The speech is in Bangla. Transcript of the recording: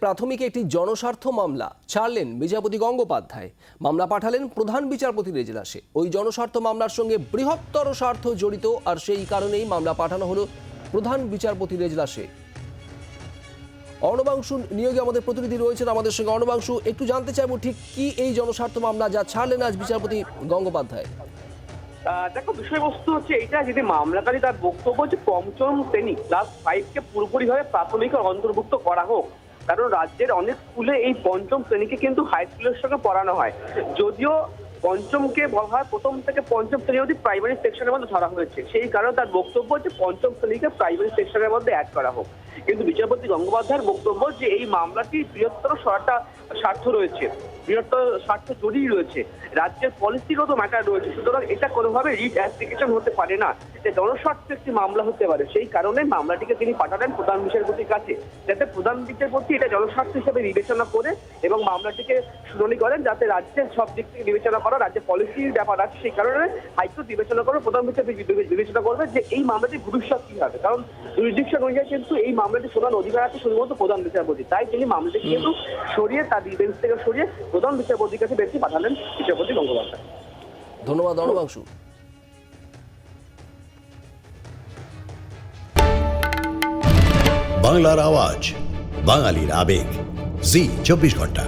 প্রাথমিক একটি জনস্বার্থ মামলা। ছাড়লেন বিচারপতি গঙ্গোপাধ্যায়। মামলা পাঠালেন প্রধান বিচারপতির এজলাসে ওই জনস্বার্থ মামলার সঙ্গে বৃহত্তর স্বার্থ জড়িত, আর সেই কারণেই মামলা পাঠানো হলো প্রধান বিচারপতির এজলাসে অর্ণবাংশু নিয়োগে আমাদের প্রতিনিধি রয়েছেন আমাদের সঙ্গে। অর্ণবাংশু, একটু জানতে চাইব ঠিক কি এই জনস্বার্থ মামলা যা ছাড়লেন আজ বিচারপতি গঙ্গোপাধ্যায়? দেখো, বিষয়বস্তু হচ্ছে এটা যদি মামলাকারী তার বক্তব্য যে পঞ্চম শ্রেণি, ক্লাস ফাইভকে পুরোপুরিভাবে প্রাথমিক অন্তর্ভুক্ত করা হোক। কারণ রাজ্যের অনেক স্কুলে এই পঞ্চম শ্রেণীকে কিন্তু হাই স্কুলের সঙ্গে পড়ানো হয়। যদিও পঞ্চমকে বলা হয়, প্রথম থেকে পঞ্চম শ্রেণি অবধি প্রাইমারি সেকশনের মধ্যে ধরা হয়েছে। সেই কারণে তার বক্তব্য হচ্ছে পঞ্চম শ্রেণীকে প্রাইমারি সেকশনের মধ্যে অ্যাড করা হোক। কিন্তু বিচারপতি গঙ্গোপাধ্যায়ের বক্তব্য যে এই মামলাটি বৃহত্তর স্বার্থ স্বার্থ রয়েছে। বৃহত্তর স্বার্থ জড়িয়ে রয়েছে। রাজ্যের পলিসিগত ম্যাটার রয়েছে। সুতরাং এটা কোনোভাবে রিট অ্যাপ্লিকেশন হতে পারে না। যে জনস্বার্থ একটি মামলা হতে পারে। সেই কারণে মামলাটিকে তিনি পাঠালেন প্রধান বিচারপতির কাছে। যাতে প্রধান বিচারপতি এটা জনস্বার্থ হিসেবে বিবেচনা করে এবং মামলাটিকে শুনানি করেন, যাতে রাজ্যের সব দিক থেকে বিবেচনা করা রাজ্যের পলিসির ব্যাপার আছে সেই কারণে হাইকোর্ট বিবেচনা করবে। প্রধান বিচারপতি বিবেচনা করবে যে এই মামলাটির ভবিষ্যৎ কি হবে। কারণ জুরিডিকশন অনুযায়ী কিন্তু এই মামলাটি শোনার অধিকার আছে শুধুমাত্র প্রধান বিচারপতি। তাই তিনি মামলাটি কিন্তু সরিয়ে তার বেঞ্চ থেকে সরিয়ে প্রধান বিচারপতির কাছে বেঞ্চে পাঠালেন বিচারপতি গঙ্গোপাধ্যায়। ধন্যবাদ অর্ণবাংশু বাংলার আওয়াজ বাঙালির আবেগ। জি চব্বিশ ঘণ্টা।